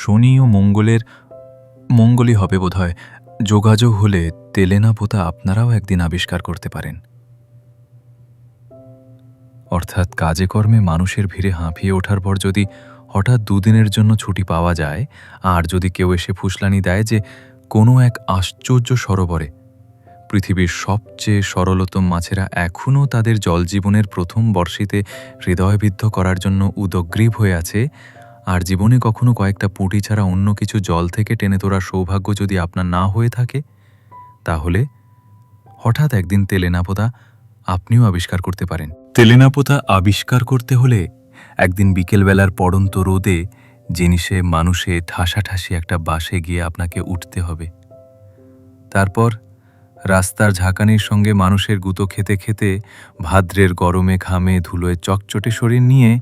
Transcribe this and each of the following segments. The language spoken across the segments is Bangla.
শনি ও মঙ্গলের, মঙ্গলই হবে বোধহয়। যোগাযোগ হলে তেলেনা পোতা আপনারাও একদিন আবিষ্কার করতে পারেন। অর্থাৎ কাজে কর্মে মানুষের ভিড়ে হাঁপিয়ে ওঠার পর যদি হঠাৎ দুদিনের জন্য ছুটি পাওয়া যায়, আর যদি কেউ এসে ফুসলানি দেয় যে কোনো এক আশ্চর্য সরোবরে, পৃথিবীর সবচেয়ে সরলতম মাছেরা এখনও তাদের জলজীবনের প্রথম বর্ষিতে হৃদয়বিদ্ধ করার জন্য উদগ্রীব হয়ে আছে আর জীবনে কখনো কয়েকটা পুঁটি ছাড়া অন্য কিছু জল থেকে টেনে তোলার সৌভাগ্য যদি আপনার না হয়ে থাকে, তাহলে হঠাৎ একদিন তেলেনাপোতা আপনিও আবিষ্কার করতে পারেন। তেলেনাপোতা আবিষ্কার করতে হলে একদিন বিকেলবেলার পড়ন্ত রোদে জিনিসে, মানুষে ঠাসাঠাসি একটা বাসে গিয়ে আপনাকে উঠতে হবে। তারপর রাস্তার ঝাঁকানির সঙ্গে মানুষের গুঁতো খেতে খেতে, ভাদ্রের গরমে ঘামে ধুলোয় চকচটে শরীর নিয়ে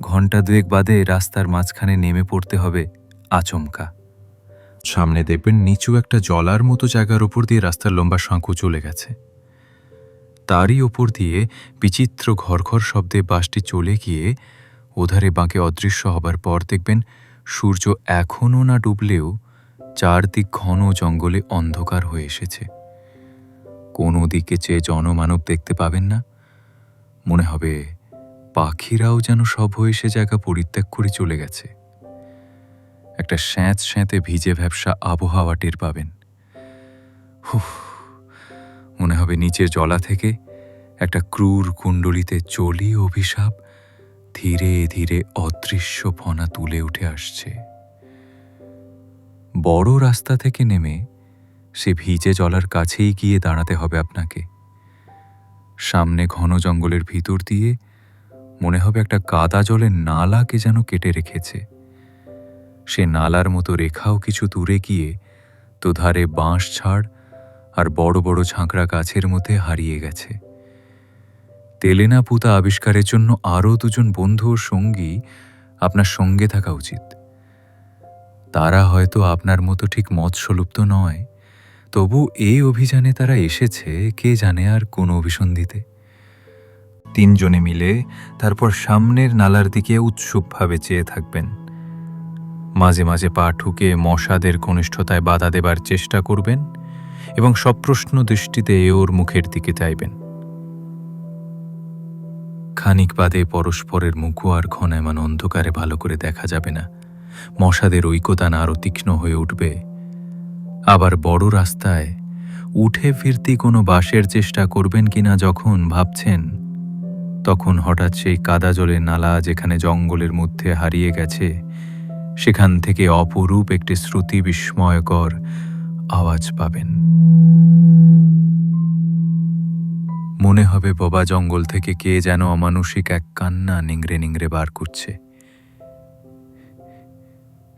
ঘণ্টা দুয়েক বাদে রাস্তার মাঝখানে নেমে পড়তে হবে আচমকা। সামনে দেখবেন নিচু একটা জলার মতো জায়গার ওপর দিয়ে রাস্তার লম্বা সাঁকু চলে গেছে। তারই ওপর দিয়ে বিচিত্র ঘরঘর শব্দে বাসটি চলে গিয়ে ওধারে বাঁকে অদৃশ্য হবার পর দেখবেন সূর্য এখনও না ডুবলেও চারদিক ঘন জঙ্গলে অন্ধকার হয়ে এসেছে। কোনো দিকে চেয়ে জনমানব দেখতে পাবেন না, মনে হবে পাখিরাও যেন সব হয়ে সে জায়গা পরিত্যাগ করে চলে গেছে। একটা স্যাঁত স্যাঁতে ভিজে ভ্যাবসা আবহাওয়া টের পাবেন। হুফ মনে হবে নিচের জলা থেকে একটা ক্রূর কুণ্ডলিতে চলি অভিশাপ ধীরে ধীরে অদৃশ্য ফনা তুলে উঠে আসছে। বড় রাস্তা থেকে নেমে সে ভিজে জলার কাছেই গিয়ে দাঁড়াতে হবে আপনাকে। সামনে ঘন জঙ্গলের ভিতর দিয়ে মনে হবে একটা কাদা জলের নালাকে যেন কেটে রেখেছে। সে নালার মতো রেখাও কিছু দূরে গিয়ে তো ধারে বাঁশ ছাড় আর বড় বড় ঝাঁকড়া গাছের মধ্যে হারিয়ে গেছে। তেলেনা পুতা আবিষ্কারের জন্য আরও দুজন বন্ধু ও সঙ্গী আপনার সঙ্গে থাকা উচিত। তারা হয়তো আপনার মতো ঠিক মৎস্যলুপ্ত নয়, তবু এই অভিযানে তারা এসেছে, কে জানে আর কোন অভিসন্ধিতে। তিনজনে মিলে তারপর সামনের নালার দিকে উৎসুকভাবে চেয়ে থাকবেন। মাঝে মাঝে পা ঠুকে মশাদের ঘনিষ্ঠতায় বাধা দেবার চেষ্টা করবেন এবং সপ্রশ্ন দৃষ্টিতে ওর মুখের দিকে চাইবেন। খানিক বাদে পরস্পরের মুখও আর ঘনায়মান অন্ধকারে ভালো করে দেখা যাবে না। মশাদের ঐকতান আরও তীক্ষ্ণ হয়ে উঠবে। আবার বড় রাস্তায় উঠে ফিরতি কোনো বাসের চেষ্টা করবেন কিনা যখন ভাবছেন তখন হঠাৎ সেই কাদা জলের নালা যেখানে জঙ্গলের মধ্যে হারিয়ে গেছে, সেখান থেকে অপরূপ একটি শ্রুতি বিস্ময়কর আওয়াজ পাবেন। মনে হবে বাবা জঙ্গল থেকে কে যেন অমানুষিক এক কান্না নিংড়ে নিংড়ে বার করছে।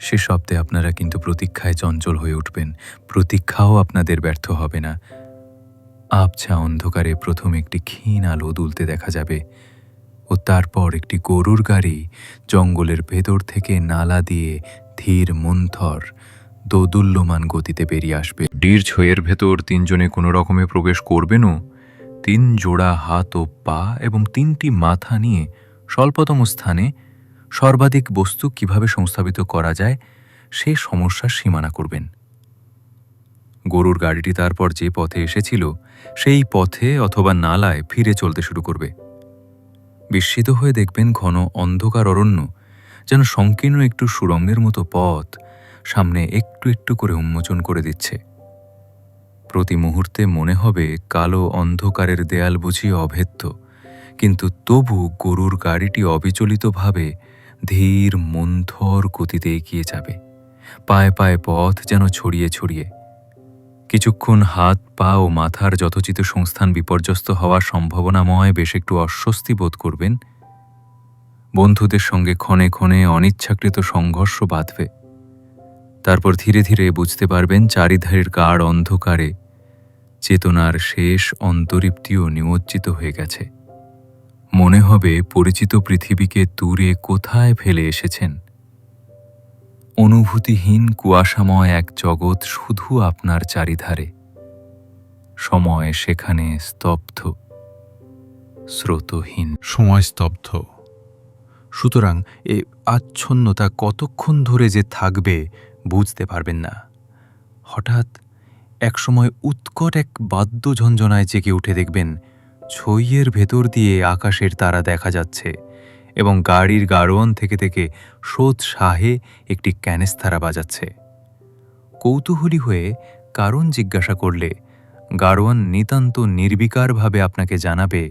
সে শব্দে আপনারা কিন্তু প্রতীক্ষায় চঞ্চল হয়ে উঠবেন। প্রতীক্ষাও আপনাদের ব্যর্থ হবে না। আবছা অন্ধকারে প্রথম একটি ক্ষীণ আলো দুলতে দেখা যাবে ও তারপর একটি গরুর গাড়ি জঙ্গলের ভেতর থেকে নালা দিয়ে ধীর মন্থর, দোদুল্যমান গতিতে বেরিয়ে আসবে। ডির ছয়ের ভেতর তিনজনে কোনো রকমে প্রবেশ করবেনও? তিন জোড়া হাত ও পা এবং তিনটি মাথা নিয়ে স্বল্পতম স্থানে সর্বাধিক বস্তু কীভাবে সংস্থাপিত করা যায়, সে সমস্যার সীমানা করবেন। গরুর গাড়িটি তারপর যে পথে এসেছিল, সেই পথে অথবা নালায় ফিরে চলতে শুরু করবে। বিস্মিত হয়ে দেখবেন ঘন অন্ধকার অরণ্য, যেন সংকীর্ণ একটু সুরঙ্গের মতো পথ সামনে একটু একটু করে উন্মোচন করে দিচ্ছে। প্রতি মুহূর্তে মনে হবে কালো অন্ধকারের দেয়াল বুঝি অভেদ্য, কিন্তু তবু গরুর গাড়িটি অবিচলিতভাবে ধীর, মন্থর গতিতে এগিয়ে যাবে। পায়ে পায়ে পথ যেন ছড়িয়ে ছড়িয়ে কিছুক্ষণ হাত, পা ও মাথার যথোচিত সংস্থান বিপর্যস্ত হওয়ার সম্ভাবনাময় বেশ একটু অস্বস্তি বোধ করবেন। বন্ধুদের সঙ্গে ক্ষণে ক্ষণে অনিচ্ছাকৃত সংঘর্ষ বাঁধবে। তারপর ধীরে ধীরে বুঝতে পারবেন চারিধারের গাঢ় অন্ধকারে চেতনার শেষ অন্তরীপ্তিও নিমজ্জিত হয়ে গেছে। মনে হবে পরিচিত পৃথিবীকে দূরে কোথায় ফেলে এসেছেন। অনুভূতিহীন কুয়াশাময় এক জগৎ শুধু আপনার চারিধারে। সময় সেখানে স্তব্ধ, স্রোতহীন। সময় স্তব্ধ। সুতরাং এ আচ্ছন্নতা কতক্ষণ ধরে যে থাকবে বুঝতে পারবেন না। হঠাৎ একসময় উৎকট এক বাদ্যঝঞ্ঝনায় জেগে উঠে দেখবেন, ছইয়ের ভেতর দিয়ে আকাশের তারা দেখা যাচ্ছে। এবং গাড়ির গাড়োয়ান থেকে থেকে সোৎসাহে একটি ক্যানেস্তারা বাজাচ্ছে। কৌতূহলী হয়ে কারণ জিজ্ঞাসা করলে, গাড়োয়ান নিতান্ত নির্বিকারভাবে আপনাকে জানাবে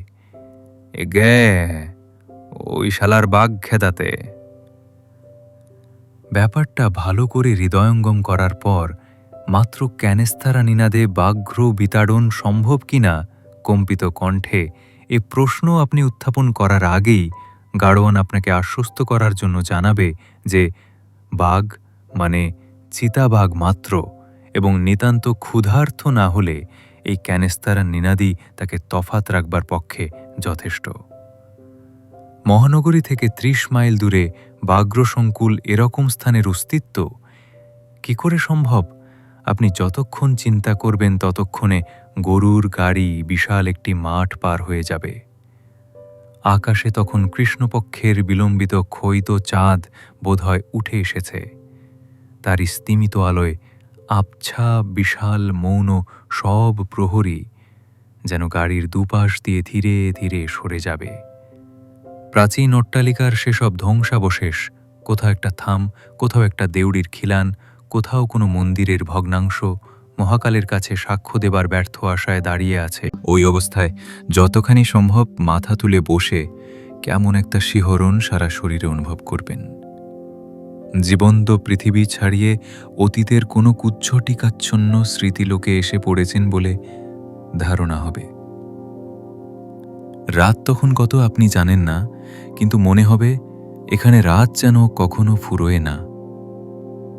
"এ গে ওই শালার বাঘ খেদাতে। ব্যাপারটা ভালো করে হৃদয়ঙ্গম করার পর, মাত্র ক্যানেস্তারা নিনাদে বাঘ্র বিতাড়ন সম্ভব কিনা কম্পিত কণ্ঠে এ প্রশ্ন আপনি উত্থাপন করার আগেই গাড়োয়ান আপনাকে আশ্বস্ত করার জন্য জানাবে যে বাঘ মানে চিতাবাঘ মাত্র এবং নিতান্ত ক্ষুধার্থ না হলে এই ক্যানেস্তারা নিনাদি তাকে তফাত রাখবার পক্ষে যথেষ্ট। মহানগরী থেকে ত্রিশ মাইল দূরে বাগ্রসংকুল এরকম স্থানের অস্তিত্ব? কি করে সম্ভব? আপনি যতক্ষণ চিন্তা করবেন ততক্ষণে গরুর গাড়ি বিশাল একটি মাঠ পার হয়ে যাবে। আকাশে তখন কৃষ্ণপক্ষের বিলম্বিত ক্ষয়িত চাঁদ বোধহয় উঠে এসেছে। তার স্তিমিত আলোয় আবছা বিশাল মৌন সব প্রহরী যেন গাড়ির দুপাশ দিয়ে ধীরে ধীরে সরে যাবে। প্রাচীন অট্টালিকার সেসব ধ্বংসাবশেষ, কোথাও একটা থাম, কোথাও একটা দেউড়ির খিলান, কোথাও কোনো মন্দিরের ভগ্নাংশ মহাকালের কাছে সাক্ষ্য দেবার ব্যর্থ আশায় দাঁড়িয়ে আছে। ওই অবস্থায় যতখানি সম্ভব মাথা তুলে বসে কেমন একটা শিহরণ সারা শরীরে অনুভব করবেন। জীবন্ত পৃথিবী ছাড়িয়ে অতীতের কোনো কুচ্ছটিকাচ্ছন্ন স্মৃতিলোকে এসে পড়েছেন বলে ধারণা হবে। রাত তখন কত আপনি জানেন না, কিন্তু মনে হবে এখানে রাত যেন কখনো ফুরোয় না।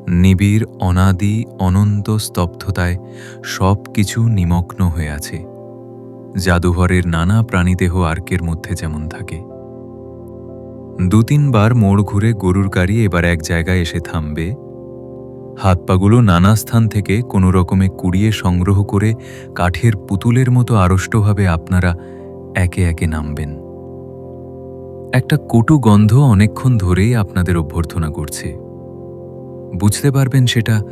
নিবিড়, অনাদি, অনন্ত স্তব্ধতায় সব কিছু নিমগ্ন হয়ে আছে। জাদুঘরের নানা প্রাণীদেহ আর্কের মধ্যে যেমন থাকে। দু তিনবার মোড় ঘুরে গরুর গাড়ি এবার এক জায়গায় এসে থামবে। হাত পাগুলো নানা স্থান থেকে কোনো রকমে কুড়িয়ে সংগ্রহ করে কাঠের পুতুলের মতো আড়ষ্টভাবে আপনারা একে একে নামবেন। একটা কটু গন্ধ অনেকক্ষণ ধরেই আপনাদের অভ্যর্থনা করছে। বুঝতে পারবেন সেটা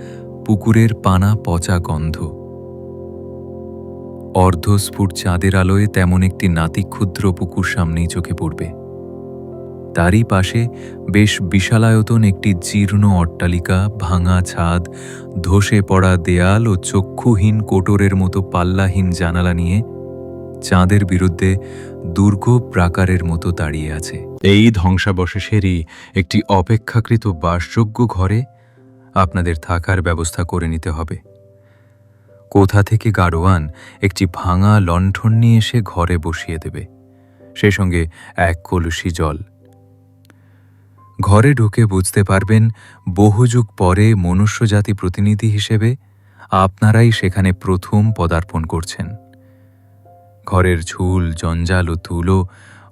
পুকুরের পানা পচা গন্ধ। অর্ধস্ফুট চাঁদের আলোয় তেমন একটি নাতিক্ষুদ্র পুকুর সামনেই চোখে পড়বে। তারই পাশে বেশ বিশালায়তন একটি জীর্ণ অট্টালিকা, ভাঙা ছাদ, ধসে পড়া দেয়াল ও চক্ষুহীন কোটরের মতো পাল্লাহীন জানালা নিয়ে চাঁদের বিরুদ্ধে দুর্গ প্রাকারের মতো দাঁড়িয়ে আছে। এই ধ্বংসাবশেষেরই একটি অপেক্ষাকৃত বাসযোগ্য ঘরে আপনাদের থাকার ব্যবস্থা করে নিতে হবে। কোথা থেকে গাড়োয়ান একটি ভাঙা লণ্ঠন নিয়ে এসে ঘরে বসিয়ে দেবে, সে সঙ্গে এক কলসি জল। ঘরে ঢুকে বুঝতে পারবেন, বহুযুগ পরে মনুষ্যজাতি প্রতিনিধি হিসেবে আপনারাই সেখানে প্রথম পদার্পণ করছেন। ঘরের ঝুল, জঞ্জাল ও তুলো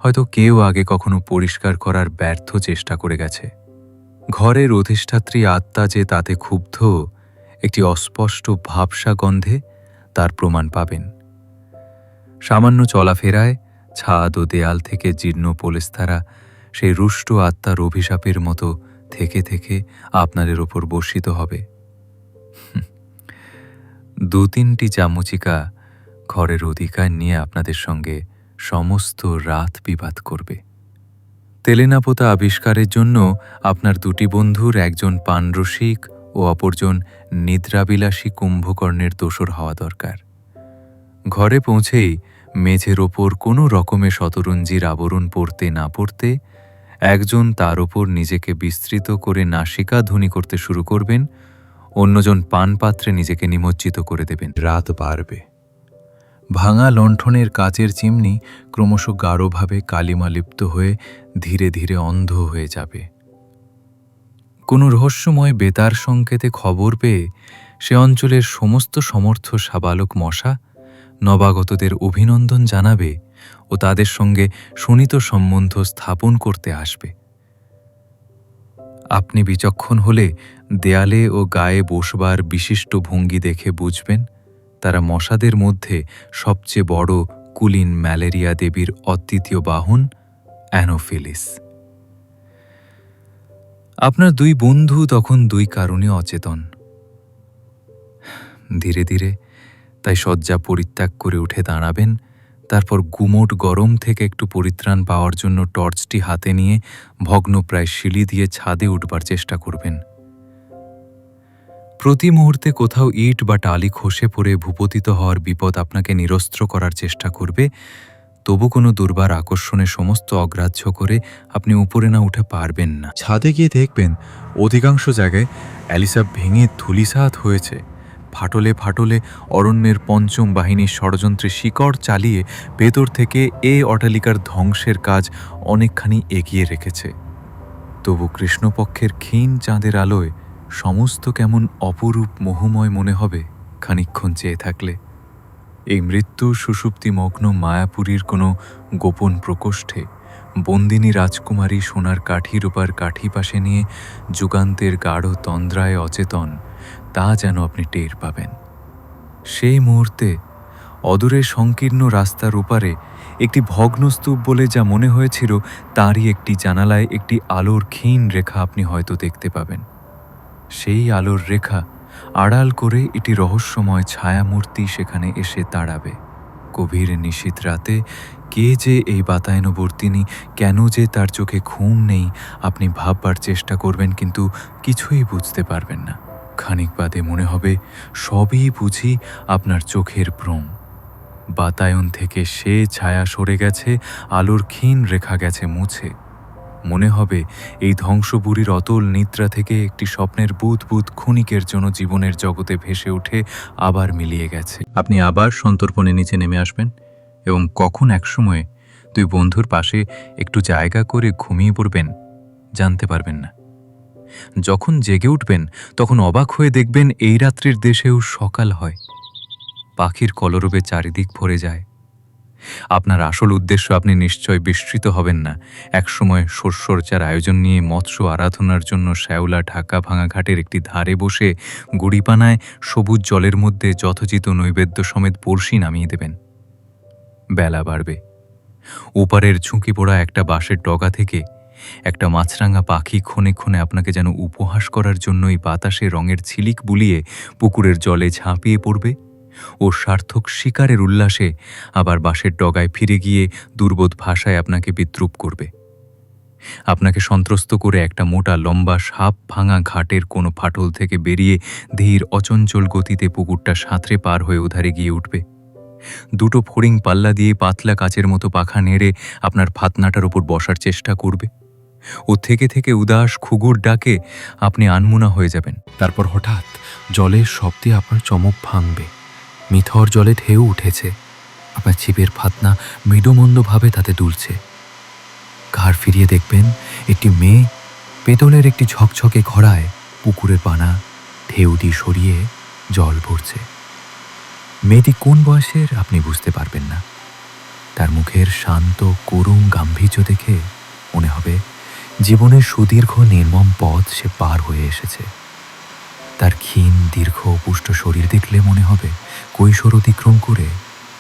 হয়তো কেউ আগে কখনো পরিষ্কার করার ব্যর্থ চেষ্টা করে গেছে। ঘরের অধিষ্ঠাত্রী আত্মা যে তাতে ক্ষুব্ধ, একটি অস্পষ্ট ভাবসা গন্ধে তার প্রমাণ পাবেন। সামান্য চলাফেরায় ছাদ ও দেয়াল থেকে জীর্ণ পোলেস্তারা সেই রুষ্ট আত্মার অভিশাপের মতো থেকে থেকে আপনাদের ওপর বর্ষিত হবে। দু তিনটি চামচিকা ঘরের অধিকার নিয়ে আপনাদের সঙ্গে সমস্ত রাত বিবাদ করবে। তেলেনাপোতা আবিষ্কারের জন্য আপনার দুটি বন্ধুর একজন পানরসিক ও অপরজন নিদ্রাবিলাসী কুম্ভকর্ণের দোসর হওয়া দরকার। ঘরে পৌঁছেই মেঝের ওপর কোনো রকমে শতরঞ্জির আবরণ পড়তে না পড়তে একজন তার ওপর নিজেকে বিস্তৃত করে নাসিকা ধ্বনি করতে শুরু করবেন, অন্যজন পানপাত্রে নিজেকে নিমজ্জিত করে দেবেন। রাত বাড়বে। ভাঙা লণ্ঠনের কাচের চিমনি ক্রমশ গাঢ়ভাবে কালিমালিপ্ত হয়ে ধীরে ধীরে অন্ধ হয়ে যাবে। কোনো রহস্যময় বেতার সংকেতে খবর পেয়ে সে অঞ্চলের সমস্ত সমর্থ সাবালক মশা নবাগতদের অভিনন্দন জানাবে ও তাদের সঙ্গে সুনিত সম্বন্ধ স্থাপন করতে আসবে। আপনি বিচক্ষণ হলে দেয়ালে ও গায়ে বসবার বিশিষ্ট ভঙ্গি দেখে বুঝবেন তারা মশাদের মধ্যে সবচেয়ে বড় কুলিন ম্যালেরিয়া দেবীর অদ্বিতীয় বাহন, অ্যানোফিলিস। আপনার দুই বন্ধু তখন দুই কারণে অচেতন। ধীরে ধীরে তাই শয্যা পরিত্যাগ করে উঠে দাঁড়াবেন, তারপর গুমোট গরম থেকে একটু পরিত্রাণ পাওয়ার জন্য টর্চটি হাতে নিয়ে ভগ্নপ্রায় সিঁড়ি দিয়ে ছাদে উঠবার চেষ্টা করবেন। প্রতি মুহূর্তে কোথাও ইট বা টালি খসে পড়ে ভূপতিত হওয়ার বিপদ আপনাকে নিরস্ত্র করার চেষ্টা করবে, তবু কোনো দুর্বার আকর্ষণে সমস্ত অগ্রাহ্য করে আপনি উপরে না উঠে পারবেন না। ছাদে গিয়ে দেখবেন অধিকাংশ জায়গায় অ্যালিসা ভেঙে ধুলিসাৎ হয়েছে। ফাটলে ফাটলে অরণ্যের পঞ্চম বাহিনীর ষড়যন্ত্রে শিকড় চালিয়ে ভেতর থেকে এ অটালিকার ধ্বংসের কাজ অনেকখানি এগিয়ে রেখেছে। তবু কৃষ্ণপক্ষের ক্ষীণ চাঁদের আলোয় সমস্ত কেমন অপরূপ মোহময় মনে হবে খানিকক্ষণ চেয়ে থাকলে। এই মৃত্যু সুষুপ্তিমগ্ন মায়াপুরীর কোনো গোপন প্রকোষ্ঠে, বন্দিনী রাজকুমারী সোনার কাঠি রূপার কাঠি পাশে নিয়ে যুগান্তের গাঢ় তন্দ্রায় অচেতন, তা যেন আপনি টের পাবেন। সেই মুহূর্তে অদূরে সংকীর্ণ রাস্তার ওপারে একটি ভগ্নস্তূপ বলে যা মনে হয়েছিল তারই একটি জানালায় একটি আলোর ক্ষীণ রেখা আপনি হয়তো দেখতে পাবেন। সেই আলোর রেখা আড়াল করে এটি রহস্যময় ছায়ামূর্তি সেখানে এসে দাঁড়াবে। গভীর নিশীত রাতে কে যে এই বাতায়নবর্তিনী, কেন যে তার চোখে ঘুম নেই, আপনি ভাববার চেষ্টা করবেন কিন্তু কিছুই বুঝতে পারবেন না। খানিক বাদে মনে হবে, সবই বুঝি আপনার চোখের ভ্রম বাতায়ন থেকে সে ছায়া সরে গেছে, আলোর ক্ষীণ রেখা গেছে মুছে। মনে হবে, এই ধ্বংসবুরির অতল নিদ্রা থেকে একটি স্বপ্নের বুধ বুধ ক্ষণিকের জন্য জীবনের জগতে ভেসে উঠে আবার মিলিয়ে গেছে। আপনি আবার সন্তর্পণে নিচে নেমে আসবেন এবং কখন একসময়ে দুই বন্ধুর পাশে একটু জায়গা করে ঘুমিয়ে পড়বেন, জানতে পারবেন না। যখন জেগে উঠবেন, তখন অবাক হয়ে দেখবেন এই রাত্রির দেশেও সকাল হয়। পাখির কলরবে চারিদিক ভরে যায়। আপনার আসল উদ্দেশ্য আপনি নিশ্চয় বিস্মৃত হবেন না। একসময় শস্যরচার আয়োজন নিয়ে মৎস্য আরাধনার জন্য শ্যাওলা ঢাকা ভাঙা ঘাটের একটি ধারে বসে গুড়িপানায় সবুজ জলের মধ্যে যথোচিত নৈবেদ্য সমেত বড়শি নামিয়ে দেবেন। বেলা বাড়বে। ওপারের ঝুঁকি পড়া একটা বাঁশের ডগা থেকে একটা মাছরাঙা পাখি ক্ষণে ক্ষণে আপনাকে যেন উপহাস করার জন্যই বাতাসে রঙের ছিলিক বুলিয়ে পুকুরের জলে ঝাঁপিয়ে পড়বে। ও সার্থক শিকারের উল্লাসে আবার বাঁশের ডগায় ফিরে গিয়ে দুর্বোধ ভাষায় আপনাকে বিদ্রুপ করবে। আপনাকে সন্ত্রস্ত করে একটা মোটা লম্বা সাপ ভাঙা ঘাটের কোনো ফাটল থেকে বেরিয়ে ধীর অচঞ্চল গতিতে পুকুরটা সাঁতরে পার হয়ে উধারে গিয়ে উঠবে। দুটো ফড়িং পাল্লা দিয়ে পাতলা কাচের মতো পাখা নেড়ে আপনার ফাতনাটার ওপর বসার চেষ্টা করবে। ও থেকে থেকে উদাস খুগুর ডাকে আপনি আনমুনা হয়ে যাবেন। তারপর হঠাৎ জলের শব্দে আপনার চমক ভাঙবে। মিথর জলে ঢেউ উঠেছে। আপনার ছিপের ফাতনা মৃদুমন্দভাবে তাতে দুলছে। ঘাড় ফিরিয়ে দেখবেন, একটি মেয়ে পেতলের একটি ঝকঝকে ঘড়ায় পুকুরের পানা, ঢেউ দিয়ে সরিয়ে জল ভরছে। মেয়েটি কোন বয়সের আপনি বুঝতে পারবেন না। তার মুখের শান্ত, করুণ গাম্ভীর্য দেখে মনে হবে জীবনের সুদীর্ঘ নির্মম পথ সে পার হয়ে এসেছে। তার ক্ষীণ, দীর্ঘ, পুষ্ট শরীর দেখলে মনে হবে কৈশোর অতিক্রম করে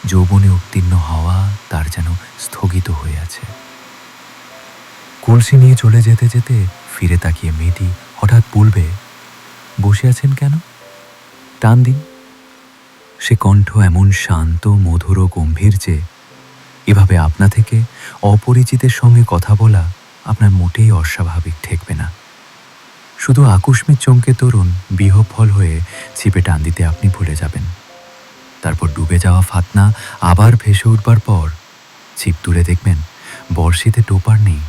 যৌবনে উত্তীর্ণ হওয়া তার যেন স্থগিত হয়ে আছে। কলসি নিয়ে চলে যেতে যেতে ফিরে তাকিয়ে মেয়েটি হঠাৎ বলবে, বসে আছেন কেন? টান দিন। সে কণ্ঠ এমন শান্ত, মধুর ও গম্ভীর যে এভাবে আপনা থেকে অপরিচিতের সঙ্গে কথা বলা আপনার মোটেই অস্বাভাবিক ঠেকবে না। শুধু আকস্মিক চমকে তরুণ বিহফল হয়ে ছিপে টান দিতে আপনি ভুলে যাবেন। তারপর ডুবে যাওয়া ফাতনা আবার ভেসে উঠবার পর ছিপ তুলে দেখবেন বর্ষিতে টোপার নেই।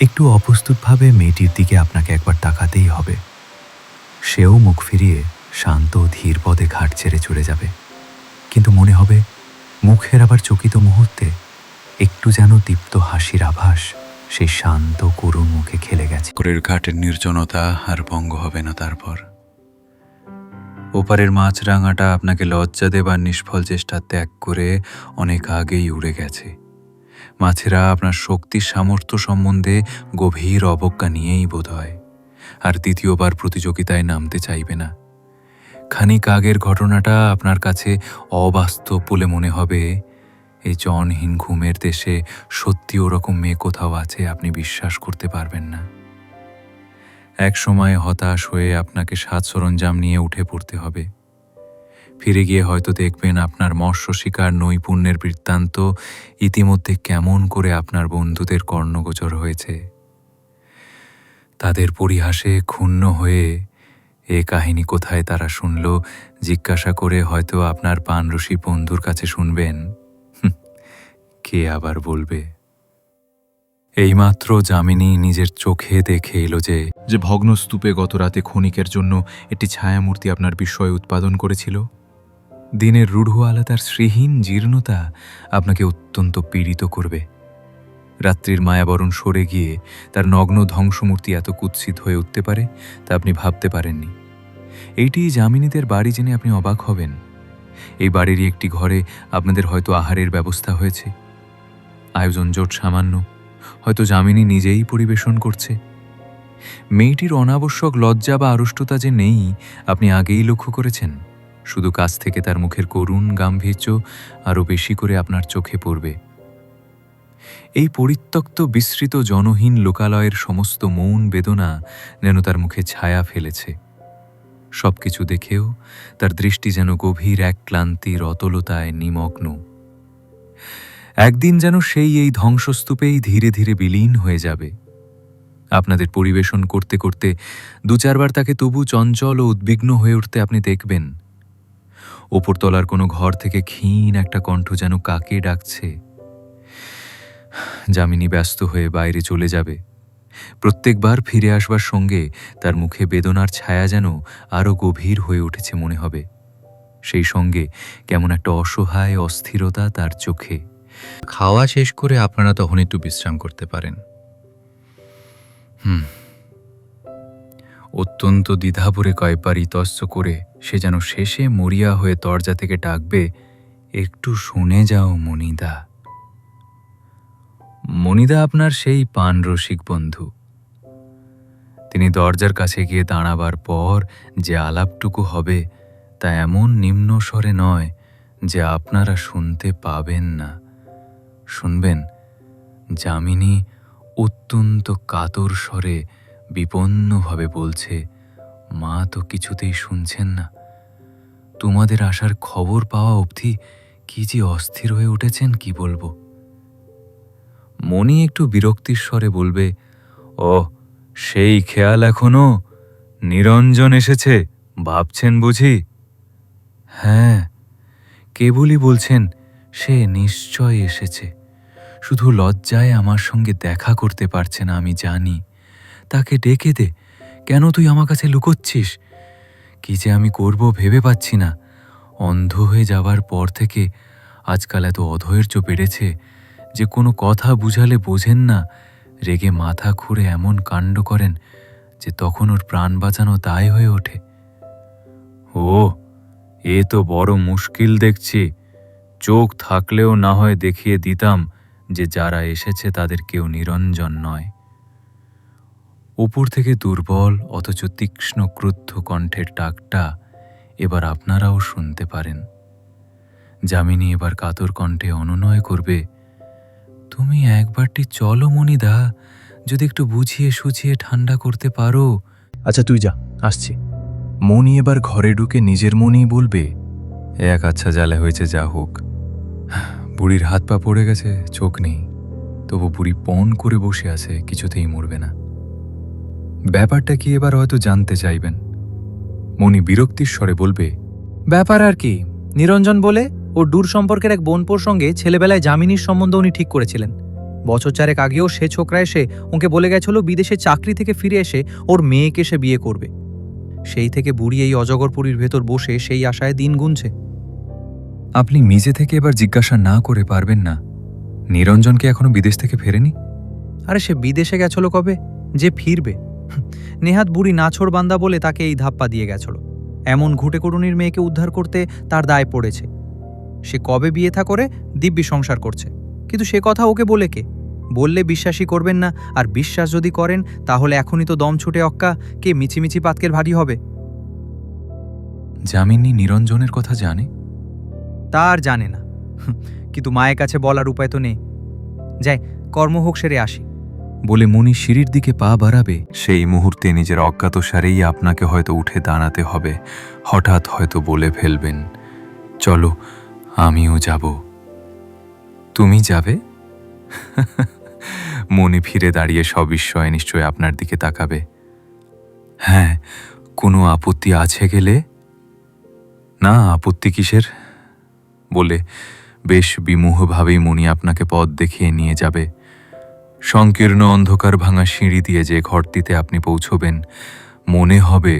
একটু অপ্রস্তুতভাবে মেয়েটির দিকে আপনাকে একবার তাকাতেই হবে। সেও মুখ ফিরিয়ে শান্ত ধীর পদে ঘাট ছেড়ে চলে যাবে। কিন্তু মনে হবে, মুখের আবার চকিত মুহূর্তে একটু যেন দীপ্ত হাসির আভাস সেই শান্ত, করুণ মুখে খেলে গেছে। ঘাটের নির্জনতা আর ভঙ্গ হবে না তারপর। ওপারের মাছরাঙাটা আপনাকে লজ্জা দেবার নিষ্ফল চেষ্টা ত্যাগ করে অনেক আগেই উড়ে গেছে। মাছেরা আপনার শক্তি সামর্থ্য সম্বন্ধে গভীর অবজ্ঞা নিয়েই বোধ হয় আর দ্বিতীয়বার প্রতিযোগিতায় নামতে চাইবে না। খানিক আগের ঘটনাটা আপনার কাছে অবাস্তব বলে মনে হবে। এই জনহীন ঘুমের দেশে সত্যি ওরকম মেয়ে কোথাও আছে, আপনি বিশ্বাস করতে পারবেন না। এক সময় হতাশ হয়ে আপনাকে সাত সরঞ্জাম নিয়ে উঠে পড়তে হবে। ফিরে গিয়ে হয়তো দেখবেন আপনার মৎস্য শিকার নৈপুণ্যের বৃত্তান্ত ইতিমধ্যে কেমন করে আপনার বন্ধুদের কর্ণগোচর হয়েছে। তাদের পরিহাসে ক্ষুণ্ণ হয়ে এ কাহিনী কোথায় তারা শুনল, জিজ্ঞাসা করে হয়তো আপনার পানরসি বন্ধুর কাছে শুনবেন। কে আবার বলবে? এইমাত্র যামিনী নিজের চোখে দেখে এলো যে যে ভগ্নস্তূপে গত রাতে ক্ষণিকের জন্য একটি ছায়ামূর্তি আপনার বিস্ময় উৎপাদন করেছিল। দিনের রূঢ় আলাদার শ্রীহীন জীর্ণতা আপনাকে অত্যন্ত পীড়িত করবে। রাত্রির মায়াবরণ সরে গিয়ে তার নগ্ন ধ্বংসমূর্তি এত কুৎসিত হয়ে উঠতে পারে তা আপনি ভাবতে পারেননি। এইটি যামিনীদের বাড়ি জেনে আপনি অবাক হবেন। এই বাড়িরই একটি ঘরে আপনাদের হয়তো আহারের ব্যবস্থা হয়েছে। আয়োজন জোট সামান্য। হয়তো যামিনী নিজেই পরিবেশন করছে। মেয়েটির অনাবশ্যক লজ্জা বা আড়ষ্টতা যে নেই, আপনি আগেই লক্ষ্য করেছেন। শুধু কাছ থেকে তার মুখের করুণ গাম্ভীর্য আরও বেশি করে আপনার চোখে পড়বে। এই পরিত্যক্ত বিস্তৃত জনহীন লোকালয়ের সমস্ত মৌন বেদনা যেন তার মুখে ছায়া ফেলেছে। সবকিছু দেখেও তার দৃষ্টি যেন গভীর এক ক্লান্তির অতলতায় নিমগ্ন। একদিন যেন সেই এই ধ্বংসস্তূপেই ধীরে ধীরে বিলীন হয়ে যাবে। আপনাদের পরিবেশন করতে করতে দু চারবার তাকে তবু চঞ্চল ও উদ্বিগ্ন হয়ে উঠতে আপনি দেখবেন। ওপরতলার কোনো ঘর থেকে ক্ষীণ একটা কণ্ঠ যেন কাকে ডাকছে। যামিনী ব্যস্ত হয়ে বাইরে চলে যাবে। প্রত্যেকবার ফিরে আসবার সঙ্গে তার মুখে বেদনার ছায়া যেন আরও গভীর হয়ে উঠেছে মনে হবে। সেই সঙ্গে কেমন একটা অসহায় অস্থিরতা তার চোখে। খাওয়া শেষ করে আপনারা তখন একটু বিশ্রাম করতে পারেন। হুম। অত্যন্ত দ্বিধাভরে কয়বার ইতস্ত করে সে যেন শেষে মরিয়া হয়ে দরজা থেকে ডাকবে, একটু শুনে যাও মনিদা। মনিদা আপনার সেই পান রসিক বন্ধু। তিনি দরজার কাছে গিয়ে দাঁড়াবার পর যে আলাপটুকু হবে তা এমন নিম্ন স্বরে নয় যে আপনারা শুনতে পাবেন না। শুনবেন, যামিনী অত্যন্ত কাতর স্বরে বিপন্নভাবে বলছে, মা তো কিছুতেই শুনছেন না। তোমাদের আসার খবর পাওয়া অবধি কি যে অস্থির হয়ে উঠেছেন, কি বলব? মনি একটু বিরক্তির স্বরে বলবে, ও, সেই খেয়াল এখনও? নিরঞ্জন এসেছে, ভাবছেন বুঝি? হ্যাঁ কেবলই বলছেন, সে নিশ্চয় এসেছে। শুধু লজ্জায় আমার সঙ্গে দেখা করতে পারছে না, আমি জানি। তাকে ডেকে দে। কেন তুই আমার কাছে লুকোচ্ছিস? কি যে আমি করব ভেবে পাচ্ছি না। অন্ধ হয়ে যাবার পর থেকে আজকাল এত অধৈর্য বেড়েছে যে কোনো কথা বুঝালে বোঝেন না। রেগে মাথা খুঁড়ে এমন কাণ্ড করেন যে তখন ওর প্রাণ বাঁচানো দায় হয়ে ওঠে। ও, এ তো বড় মুশকিল দেখছি। চোখ থাকলেও না হয় দেখিয়ে দিতাম। যে যারা এসেছে তাদের কেউ নিরঞ্জন নয়। উপর থেকে দুর্বল অথচ তীক্ষ্ণ ক্রুদ্ধ কণ্ঠের ডাকটা এবার আপনারাও শুনতে পারেন। যামিনী এবার কাতর কণ্ঠে অনুনয় করবে, তুমি একবারটি চলো মনিদা যদি একটু বুঝিয়ে সুঝিয়ে ঠান্ডা করতে পারো। আচ্ছা তুই যা, আসছি। মনি এবার ঘরে ঢুকে নিজের মনেই বলবে, এক আচ্ছা জ্বালা হয়েছে, যা হোক। বুড়ির হাত পা পড়ে গেছে, চোখ নেই। তবু বুড়ি পণ করে বসে আছে, কিছুতেই মরবে না। ব্যাপারটা কি এবার হয়তো জানতে চাইবেন? মনি বিরক্তির স্বরে বলবে, ব্যাপার আর কি? নিরঞ্জন বলে, ও দূর সম্পর্কের এক বোনপোর সঙ্গে ছেলেবেলায় জামিনীর সম্বন্ধ উনি ঠিক করেছিলেন। বছর চারেক আগেও সে ছোকরা এসে ওকে বলে গেছিল, বিদেশে চাকরি থেকে ফিরে এসে ওর মেয়েকে সে বিয়ে করবে। সেই থেকে বুড়ি এই অজগরপুরীর ভেতর বসে সেই আশায় দিন গুনছে। আপনি নিজে থেকে এবার জিজ্ঞাসা না করে পারবেন না। নিরঞ্জনকে এখনও বিদেশ থেকে ফেরেনি? আরে সে বিদেশে গেছিল কবে? যে ফিরবে। নেহাত বুড়ি নাছোড় বান্দা বলে তাকে এই ধাপ্পা দিয়ে গেছিল। এমন ঘুটে করুণীর মেয়েকে উদ্ধার করতে তার দায় পড়েছে। সে কবে বিয়ে থা করে দিব্যি সংসার করছে। কিন্তু সে কথা ওকে বলে কে? বললে বিশ্বাসই করবেন না আর বিশ্বাস যদি করেন তাহলে এখনই তো দম ছুটে অক্কা কে মিছিমিছি পাতকের ভারী হবে? যামিনী নিরঞ্জনের কথা জানে? তা আর জানে না। কিন্তু মায়ের কাছে বলার উপায় তো নেই। যাই, কর্ম হোক, সেরে আসি। বলে মনি সিঁড়ির দিকে পা বাড়াবে। সেই মুহূর্তে নিজের অজ্ঞাত সারেই আপনাকে হয়তো উঠে দাঁড়াতে হবে। হঠাৎ হয়তো বলে ফেলবেন, চলো, আমিও যাব। তুমি যাবে? মনি ফিরে দাঁড়িয়ে সবিস্ময়ে নিশ্চয় আপনার দিকে তাকাবে। হ্যাঁ কোনো আপত্তি আছে গেলে? না, আপত্তি কিসের? বলে, বেশ বিমুহভাবেই মনি আপনাকে পথ দেখিয়ে নিয়ে যাবে। সংকীর্ণ অন্ধকার ভাঙা সিঁড়ি দিয়ে যে ঘরটিতে আপনি পৌঁছবেন, মনে হবে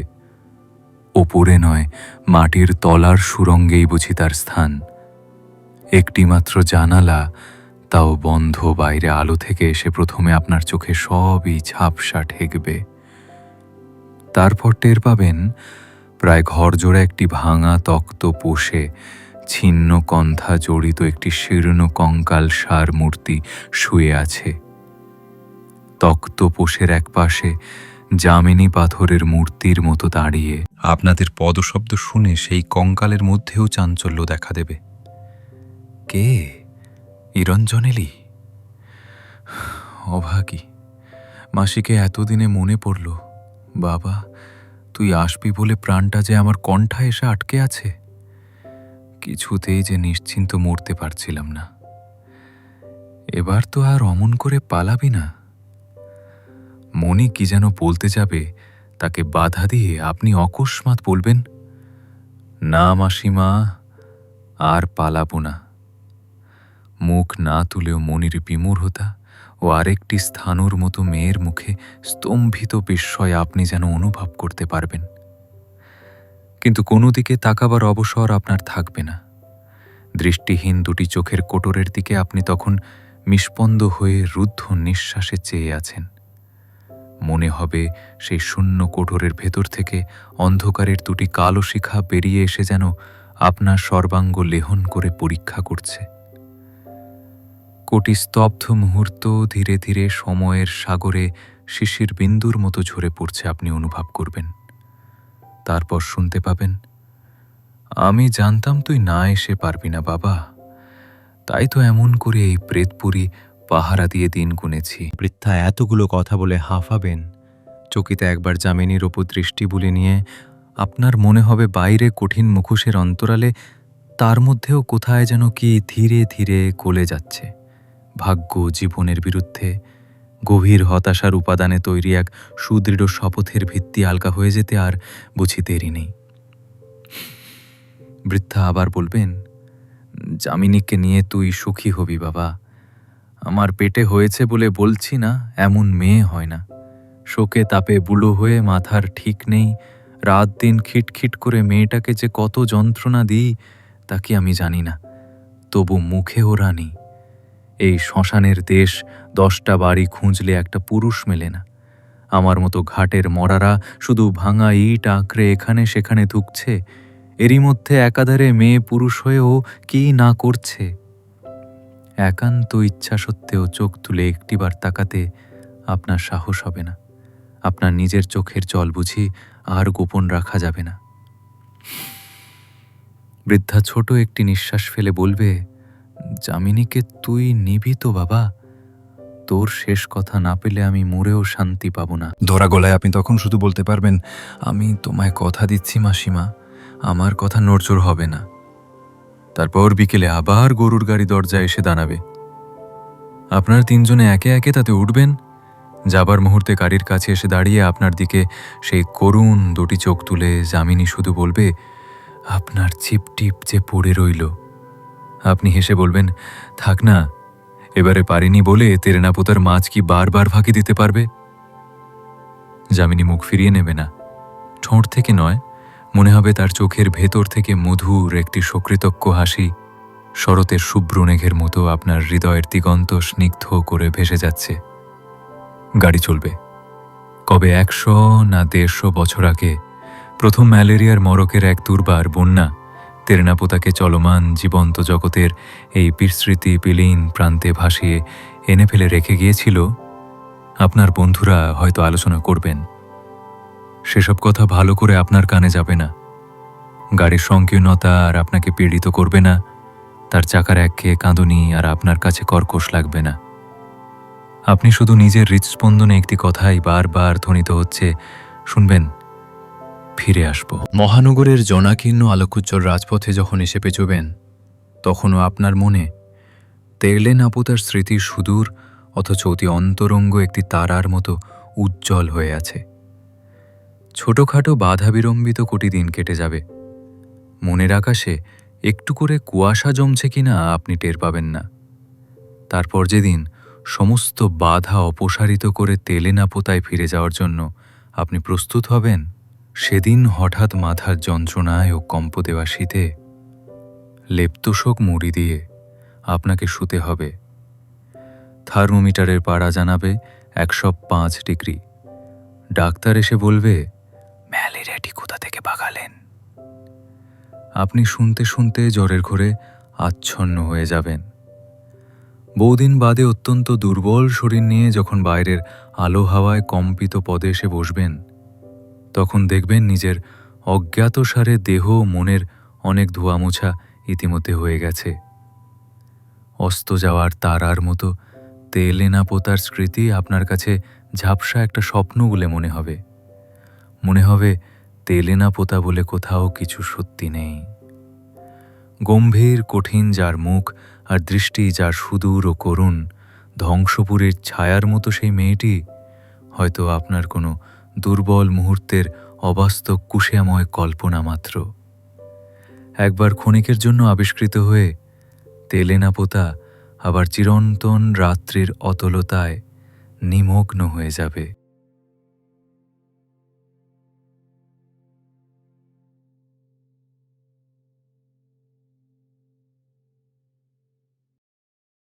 ওপরে নয়, মাটির তলার সুরঙ্গেই বুঝি তার স্থান। একটিমাত্র জানালা, তাও বন্ধ বাইরে আলো থেকে এসে প্রথমে আপনার চোখে সবই ঝাপসা ঠেকবে। তারপর টের পাবেন, প্রায় ঘরজোড়া একটি ভাঙা তক্ত পোষে ছিন্ন কন্থা জড়িত একটি শীর্ণ কঙ্কাল সার মূর্তি শুয়ে আছে। তক্ত পোষের এক পাশে জামিনী পাথরের মূর্তির মতো দাঁড়িয়ে। আপনাদের পদশব্দ শুনে সেই কঙ্কালের মধ্যেও চাঞ্চল্য দেখা দেবে। কে? ইরঞ্জনেলি? অভাগী, মাসিকে এতদিনে মনে পড়ল, বাবা, তুই আসবি বলে প্রাণটা যে আমার কণ্ঠা এসে আটকে আছে? কিছুতেই যে নিশ্চিন্ত মরতে পারছিলাম না। এবার তো আর অমন করে পালাবি না। মনি কি যেন বলতে যাবে, তাকে বাধা দিয়ে আপনি অকস্মাৎ বলবেন, না মাসিমা, আর পালাবো না। মুখ না তুলেও মনির বিমূঢ়তা ও আরেকটি স্থানুর মতো মেয়ের মুখে স্তম্ভিত বিস্ময় আপনি যেন অনুভব করতে পারবেন। কিন্তু কোনো দিকে তাকাবার অবসর আপনার থাকবে না। দৃষ্টিহীন দুটি চোখের কোটরের দিকে আপনি তখন নিষ্পন্দ হয়ে রুদ্ধ নিঃশ্বাসে চেয়ে আছেন। মনে হবে সেই শূন্য কোটরের ভেতর থেকে অন্ধকারের দুটি কালো শিখা বেরিয়ে এসে যেন আপনার সর্বাঙ্গ লেহন করে পরীক্ষা করছে। কোটি স্তব্ধ মুহূর্ত ধীরে ধীরে সময়ের সাগরে শিশির বিন্দুর মতো ঝরে পড়ছে আপনি অনুভব করবেন। তারপর শুনতে পাবেন, আমি জানতাম তুই না এসে পারবি না বাবা। তাই তো এমন করে এই প্রেতপুরি পাহারা দিয়ে দিন গুনেছি। বৃদ্ধা এতগুলো কথা বলে হাঁফাবেন। চকিতে একবার জামিনীর ওপর দৃষ্টি বুলে নিয়ে, আপনার মনে হবে বাইরে কঠিন মুখোশের অন্তরালে, তার মধ্যেও কোথায় যেন কি ধীরে ধীরে গলে যাচ্ছে। ভাগ্য জীবনের বিরুদ্ধে গভীর হতাশার উপাদানে তৈরি এক সুদৃঢ় শপথের ভিত্তি আলগা হয়ে যেতে আর বুঝি দেরি নেই। বৃদ্ধা আবার বলবেন, জামিনীকে নিয়ে তুই সুখী হবি বাবা। আমার পেটে হয়েছে বলে বলছি না, এমন মেয়ে হয় না। শোকে তাপে বুলো হয়ে মাথার ঠিক নেই। রাত দিন খিটখিট করে মেয়েটাকে যে কত যন্ত্রণা দিই, তা কি আমি জানি না। তবু মুখে ও রানি। এই শ্মশানের দেশ দশটা বাড়ি খুঁজলে একটা পুরুষ মেলে না। আমার মতো ঘাটের মরারা শুধু ভাঙা ইট, আঁকড়ে এখানে সেখানে ধুকছে। এরই মধ্যে একাধারে মেয়ে পুরুষ হয়েও কি না করছে? একান্ত ইচ্ছা সত্ত্বেও চোখ তুলে একটিবার তাকাতে আপনার সাহস হবে না। আপনার নিজের চোখের জল বুঝি আর গোপন রাখা যাবে না। বৃদ্ধা ছোট একটি নিঃশ্বাস ফেলে বলবে যামিনীকে তুই নিবি তো বাবা। তোর শেষ কথা না পেলে আমি মরেও শান্তি পাব না। ধরা গলায় আপনি তখন শুধু বলতে পারবেন, আমি তোমায় কথা দিচ্ছি, মাসিমা। আমার কথা নড়চড় হবে না। তারপর বিকেলে আবার গরুর গাড়ি দরজায় এসে দাঁড়াবে। আপনার তিনজনে একে একে তাতে উঠবেন। যাবার মুহূর্তে গাড়ির কাছে এসে দাঁড়িয়ে আপনার দিকে সেই করুণ দুটি চোখ তুলে যামিনী শুধু বলবে, আপনার চিপটিপ যে পড়ে রইল। আপনি হেসে বলবেন, থাক না এবারে পারিনি বলে তেরেনাপোতার মাছ কি বারবার ফাঁকি দিতে পারবে? যামিনী মুখ ফিরিয়ে নেবে না। ঠোঁট থেকে নয়, মনে হবে তার চোখের ভেতর থেকে মধুর একটি সকৃতজ্ঞ হাসি, শরতের শুভ্র মেঘের মতো আপনার হৃদয়ের দিগন্ত স্নিগ্ধ করে ভেসে যাচ্ছে। গাড়ি চলবে। কবে একশো না দেড়শো বছর আগে প্রথম ম্যালেরিয়ার মরকের এক দুর্বার বন্যা তেরেনাপোতাকে চলমান জীবন্ত জগতের এই বিস্মৃতি বিলীন প্রান্তে ভাসিয়ে এনে ফেলে রেখে গিয়েছিল, আপনার বন্ধুরা হয়তো আলোচনা করবেন। সেসব কথা ভালো করে আপনার কানে যাবে না। গাড়ির সংকীর্ণতা আর আপনাকে পীড়িত করবে না। তার চাকার একঘেয়ে কাঁদুনি আর আপনার কাছে কর্কশ লাগবে না। আপনি শুধু নিজের হৃৎস্পন্দনে একটি কথাই বারবার ধ্বনিত হচ্ছে, শুনবেন? ফিরে আসব। মহানগরের জনাকীর্ণ আলোকোজ্জ্বল রাজপথে যখন এসে পেঁচবেন তখনও আপনার মনে তেরলে নাপুতার স্মৃতি সুদূর অথচ অতি অন্তরঙ্গ একটি তারার মতো উজ্জ্বল হয়ে আছে। ছোটখাটো বাধা বিলম্বিত কোটি দিন কেটে যাবে। মনের আকাশে একটু করে কুয়াশা জমছে কিনা আপনি টের পাবেন না। তারপর যেদিন সমস্ত বাধা অপসারিত করে তেলে না পোতায় ফিরে যাওয়ার জন্য আপনি প্রস্তুত হবেন সেদিন হঠাৎ মাথার যন্ত্রণায় ও কম্প দেওয়া শীতে লেপ্তশোক মুড়ি দিয়ে আপনাকে শুতে হবে। থার্মোমিটারের পাড়া জানাবে একশো পাঁচ ডিগ্রি। ডাক্তার এসে বলবে, ম্যালেরিয়াটি কোথা থেকে ভাগালেন আপনি শুনতে শুনতে জ্বরের ঘোরে আচ্ছন্ন হয়ে যাবেন। বহুদিন বাদে অত্যন্ত দুর্বল শরীর নিয়ে যখন বাইরের আলো হাওয়ায় কম্পিত পদে এসে বসবেন তখন দেখবেন নিজের অজ্ঞাতসারে দেহ মনের অনেক ধোয়া মোছা ইতিমধ্যে হয়ে গেছে। অস্ত যাওয়ার তারার মতো তেলে না পোতার স্মৃতি আপনার কাছে ঝাপসা একটা স্বপ্ন বলে মনে হবে। মনে হবে তেলে না পোতা বলে কোথাও কিছু সত্যি নেই। গম্ভীর, কঠিন যার মুখ আর দৃষ্টি যার সুদূর ও করুণ, ধ্বংসপুরের ছায়ার মতো সেই মেয়েটি, হয়তো আপনার কোনো দুর্বল মুহূর্তের অবাস্তব কুশিয়াময় কল্পনা মাত্র। একবার ক্ষণিকের জন্য আবিষ্কৃত হয়ে তেলে না পোতা আবার চিরন্তন রাত্রির অতলতায় নিমগ্ন হয়ে যাবে।